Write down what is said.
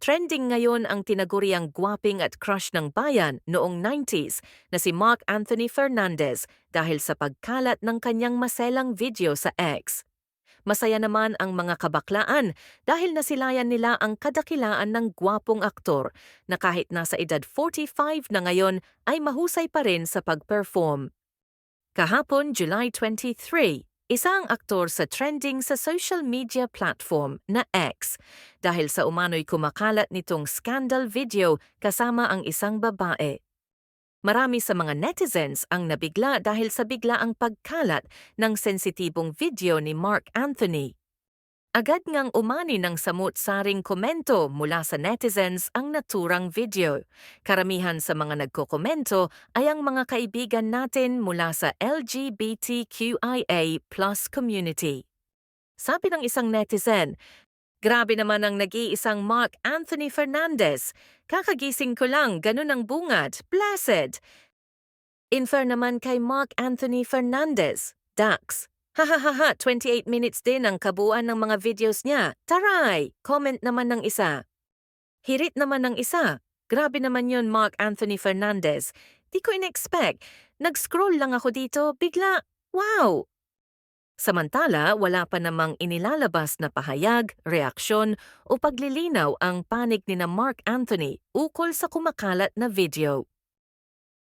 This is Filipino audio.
Trending ngayon ang tinaguriang gwaping at crush ng bayan noong 90s na si Mark Anthony Fernandez dahil sa pagkalat ng kanyang maselang video sa X. Masaya naman ang mga kabaklaan dahil nasilayan nila ang kadakilaan ng gwapong aktor na kahit nasa edad 45 na ngayon ay mahusay pa rin sa pag-perform. Kahapon, July 23, isang aktor sa trending sa social media platform na X dahil sa umano'y kumakalat nitong scandal video kasama ang isang babae. Marami sa mga netizens ang nabigla dahil sa biglaang pagkalat ng sensitibong video ni Mark Anthony. Agad ngang umani ng samut-saring komento mula sa netizens ang naturang video. Karamihan sa mga nagkokomento ay ang mga kaibigan natin mula sa LGBTQIA plus community. Sabi ng isang netizen, Grabe naman ang nag-iisang Mark Anthony Fernandez. Kakagising ko lang, ganun ang bungad. Blessed! Infer naman kay Mark Anthony Fernandez. Dax. Hahaha, 28 minutes din ang kabuuan ng mga videos niya. Taray! Comment naman ng isa. Hirit naman ng isa. Grabe naman yon Mark Anthony Fernandez. Di ko in-expect. Nag-scroll lang ako dito, bigla, wow! Samantala, wala pa namang inilalabas na pahayag, reaksyon o paglilinaw ang panig ni na Mark Anthony ukol sa kumakalat na video.